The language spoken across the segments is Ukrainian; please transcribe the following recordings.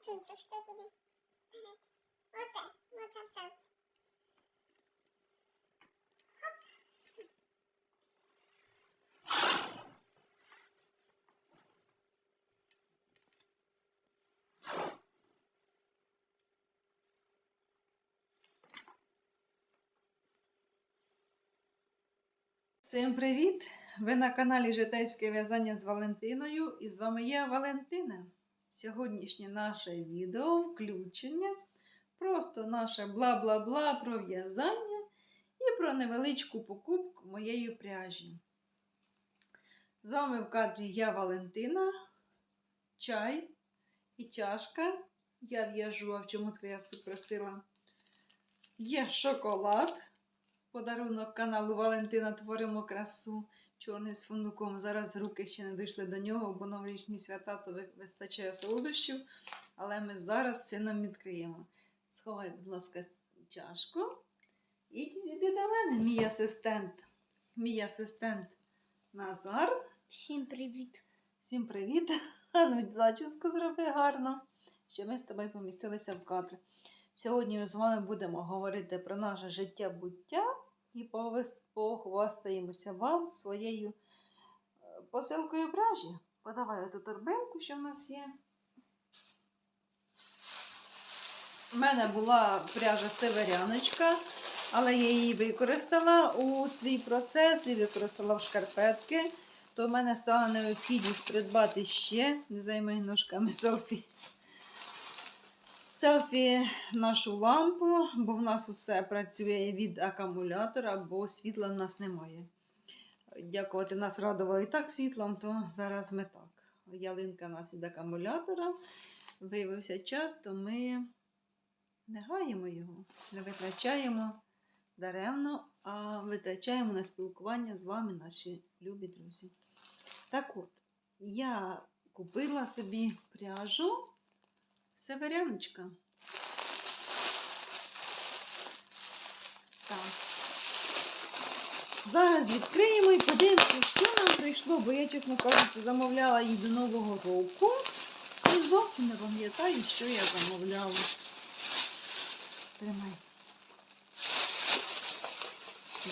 кінчишки туди. Оце, оце все. Всім привіт! Ви на каналі Житейське в'язання з Валентиною і з вами я Валентина. Сьогоднішнє наше відео включення. Просто наше бла-бла-бла про в'язання і про невеличку покупку моєї пряжі. З вами в кадрі я Валентина, чай і чашка. Я в'яжу, а в чому твоя супросила? Є шоколад. Подарунок каналу Валентина Творимо красу. Чорний з фундуком. Зараз руки ще не дійшли до нього, бо новорічні свята то вистачає солодощів. Але ми зараз це нам відкриємо. Сховай, будь ласка, чашку. І йди до мене, мій асистент. Мій асистент Назар. Всім привіт. Всім привіт! Ну, зачіску зроби гарно, щоб ми з тобою помістилися в кадр. Сьогодні ми з вами будемо говорити про наше життя-буття і похвастаємося вам своєю е, посилкою пряжі. Подавай ту торбинку, що в нас є. У мене була пряжа северяночка, але я її використала у свій процес і використала в шкарпетки то в мене стала необхідність придбати ще, не займай ножками селфі. Селфі нашу лампу, бо в нас усе працює від акумулятора, бо світла в нас немає. Дякувати нас радували і так світлом, то зараз ми так. Ялинка у нас від акумулятора. Виявився час, то ми не гаємо його, не витрачаємо даремно, а витрачаємо на спілкування з вами, наші любі друзі. Так от, я купила собі пряжу Северяночка. Так. Зараз відкриємо і подивимося, що нам прийшло, бо я, чесно кажучи, замовляла її до Нового року. І зовсім не пам'ятаю, що я замовляла. Тримай.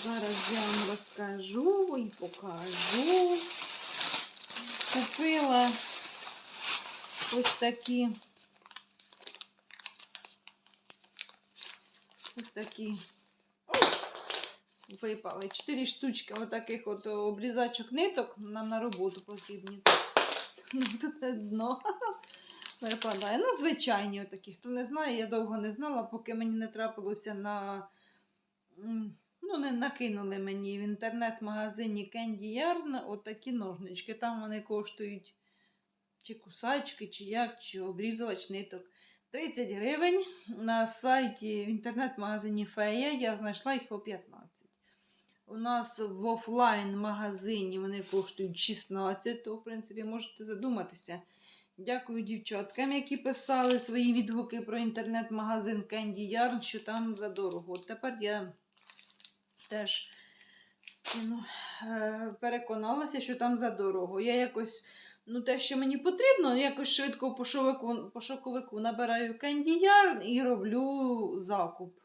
Зараз я вам розкажу і покажу. Купила ось такі. Ось такі. Випали. Чотири штучки отаких от обрізачок ниток нам на роботу потрібні. Ну, Тут не дно випадає. Ну, звичайні отакі. Хто не знає, я довго не знала, поки мені не трапилося на. Ну, не накинули мені в інтернет-магазині Candy Yarn отакі ножнички. Там вони коштують чи кусачки, чи як, чи обрізувач ниток. 30 гривень на сайті в інтернет-магазині Фея я знайшла їх по 15. У нас в офлайн-магазині вони коштують 16, то, в принципі, можете задуматися. Дякую дівчаткам, які писали свої відгуки про інтернет-магазин Candy Yarn, що там задорого. От тепер я теж е, переконалася, що там задорого. Я якось, ну, те, що мені потрібно, якось швидко по шовику, по шоковику набираю Yarn і роблю закуп.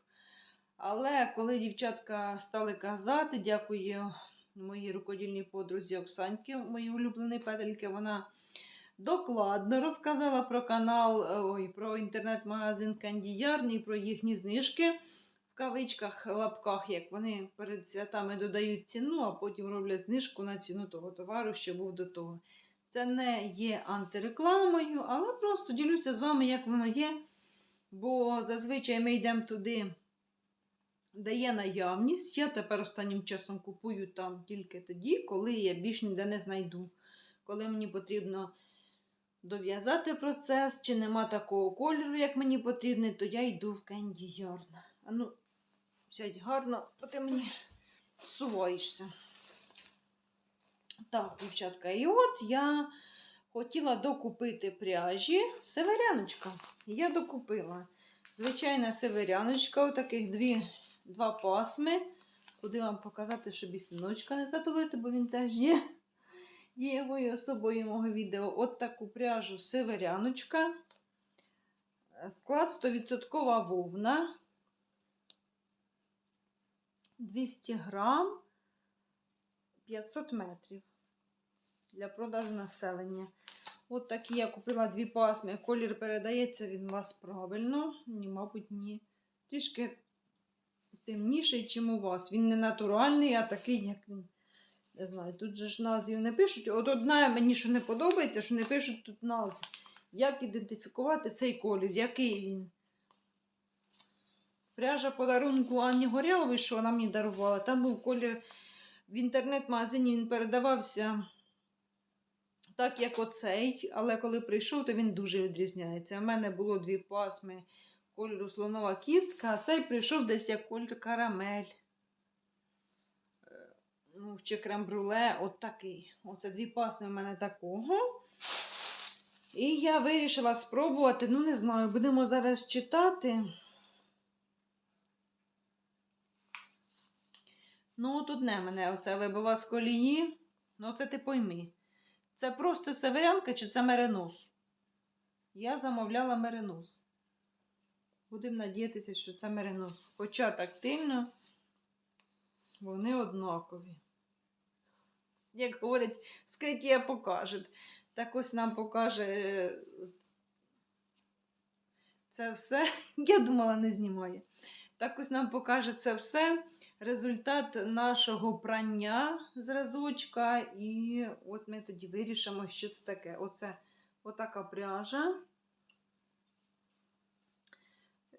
Але коли дівчатка стали казати, дякую моїй рукодільній подрузі Оксаньки, моїй улюбленій петельки, вона докладно розказала про канал, е, ой, про інтернет-магазин Yarn і про їхні знижки в кавичках, лапках, як вони перед святами додають ціну, а потім роблять знижку на ціну того товару, що був до того. Це не є антирекламою, але просто ділюся з вами, як воно є. Бо зазвичай ми йдемо туди, де є наявність. Я тепер останнім часом купую там тільки тоді, коли я більш ніде не знайду. Коли мені потрібно дов'язати процес, чи нема такого кольору, як мені потрібно, то я йду в Candy Yarn. А ну, сядь гарно, бо ти мені суваєшся. Так, дівчатка, і от я хотіла докупити пряжі северяночка. Я докупила. Звичайна северяночка, отаких дві, два пасми. Куди вам показати, щоб і синочка не затулити, бо він теж є дієвою особою мого відео. От таку пряжу северяночка. Склад 100% вовна. 200 грам 500 метрів для продажу населення. От такі я купила дві пасми. Колір передається він у вас правильно. Ні, мабуть, ні. Трішки темніший, ніж у вас. Він не натуральний, а такий, як він. Не знаю, тут же ж назвів не пишуть. От одна мені що не подобається, що не пишуть тут назв. Як ідентифікувати цей колір? Який він? Пряжа подарунку Анні Горєлової, що вона мені дарувала, там був колір в інтернет-магазині, він передавався так, як оцей, але коли прийшов, то він дуже відрізняється. У мене було дві пасми кольору слонова кістка, а цей прийшов десь як колір карамель. Е, Ну, чи крем-бруле, от такий. Оце дві пасми в мене такого. І я вирішила спробувати, ну не знаю, будемо зараз читати. Ну, тут не мене оце вибива з колії. Ну, це ти пойми. Це просто северянка чи це меринос? Я замовляла меринос. Будемо надіятися, що це меринос. Хоча тактильно вони однакові. Як говорять, вскриття покажуть. Так ось нам покаже е, це все. Я думала, не знімає. Так ось нам покаже це все. Результат нашого прання зразочка. І от ми тоді вирішимо, що це таке. Оце отака пряжа.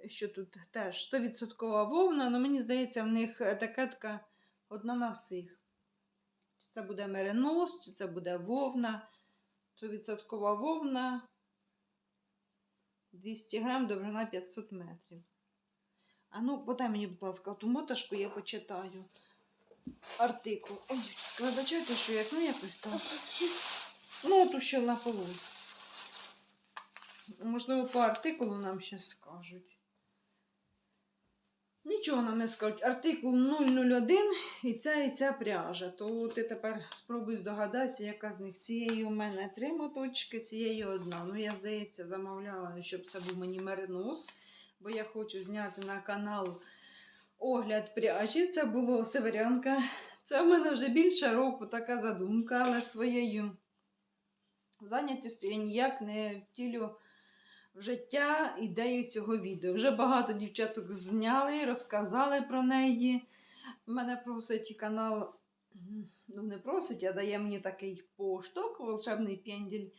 Що тут теж 100% вовна, але мені здається, в них етикетка одна на всіх. Чи це буде меринос, чи це буде вовна. 100% вовна. 200 грам, довжина 500 метрів. А ну, подай мені, будь ласка, ту моташку я почитаю. Артикул. Ой, вибачайте, що як ну якось так. Ну, ту що на полу. Можливо, по артикулу нам ще скажуть. Нічого нам не скажуть. Артикул 001 і ця і ця пряжа. То ти тепер спробуй здогадатися, яка з них. Цієї у мене три моточки, цієї одна. Ну, я, здається, замовляла, щоб це був мені меринос, бо я хочу зняти на канал огляд пряжі. Це було северянка. Це в мене вже більше року така задумка, але своєю зайнятістю я ніяк не втілю в життя ідею цього відео. Вже багато дівчаток зняли, розказали про неї. Мене просить канал, ну не просить, а дає мені такий поштовх, волшебний пенділь.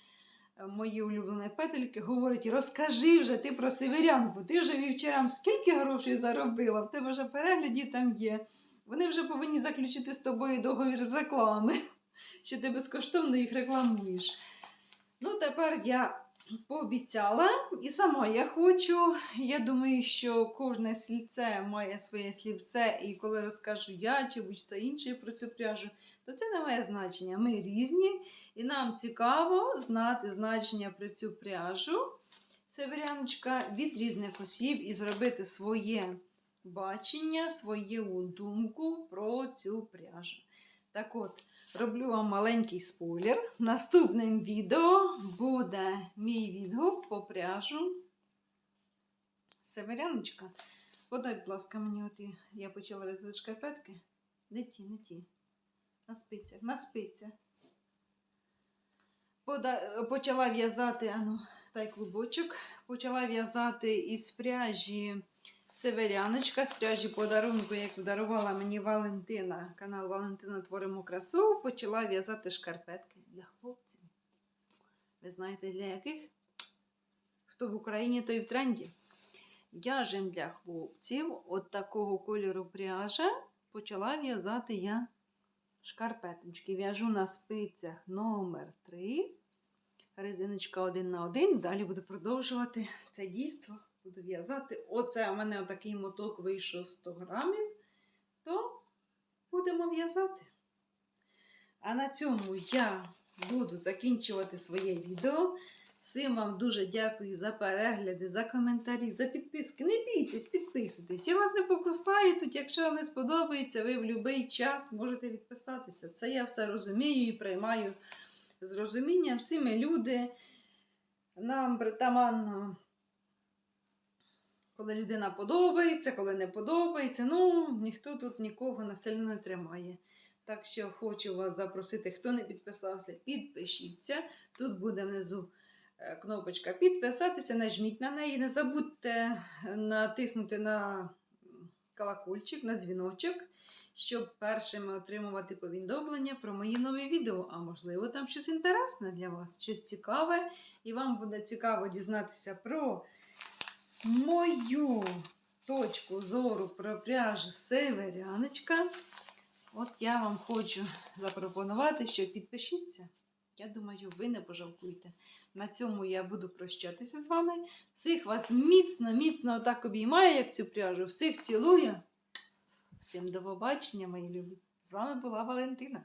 Мої улюблені петельки говорить: розкажи вже ти про северянку, ти вже вівчарам скільки грошей заробила, в тебе вже перегляді там є. Вони вже повинні заключити з тобою договір реклами, що ти безкоштовно їх рекламуєш. Ну, тепер я пообіцяла і сама я хочу. Я думаю, що кожне слівце має своє слівце, і коли розкажу я чи будь-хто інший про цю пряжу, то це не має значення. Ми різні, і нам цікаво знати значення про цю пряжу, северяночка, від різних осіб і зробити своє бачення, свою думку про цю пряжу. Так от, роблю вам маленький спойлер. Наступним відео буде мій відгук по пряжу Северяночка. Подай, будь ласка, мені от і- я почала в'язати шкарпетки. Не ті, не ті. На спицях, на спицях. Почала в'язати, ану, дай клубочок. Почала в'язати із пряжі Северяночка, з пряжі подарунку, яку дарувала мені Валентина. Канал Валентина Творимо красу. Почала в'язати шкарпетки для хлопців. Ви знаєте, для яких? Хто в Україні, той в тренді. В'яжем для хлопців от такого кольору пряжа. Почала в'язати я шкарпеточки. В'яжу на спицях номер 3. Резиночка 1 на 1. Далі буду продовжувати це дійство. Буду в'язати. Оце у мене отакий моток вийшов 100 грамів. То будемо в'язати. А на цьому я буду закінчувати своє відео. Всім вам дуже дякую за перегляди, за коментарі, за підписки. Не бійтесь, підписуйтесь. Я вас не покусаю тут. Якщо вам не сподобається, ви в будь-який час можете відписатися. Це я все розумію і приймаю з розумінням. Всі ми люди. Нам притаманно коли людина подобається, коли не подобається. Ну, ніхто тут нікого насильно не тримає. Так що хочу вас запросити, хто не підписався, підпишіться. Тут буде внизу е, кнопочка підписатися, нажміть на неї. Не забудьте натиснути на колокольчик, на дзвіночок, щоб першими отримувати повідомлення про мої нові відео. А можливо, там щось інтересне для вас, щось цікаве, і вам буде цікаво дізнатися про мою точку зору про пряж Северяночка. От я вам хочу запропонувати, що підпишіться. Я думаю, ви не пожалкуєте. На цьому я буду прощатися з вами. Всіх вас міцно, міцно отак обіймаю, як цю пряжу. Всіх цілую. Всім до побачення, мої любі. З вами була Валентина.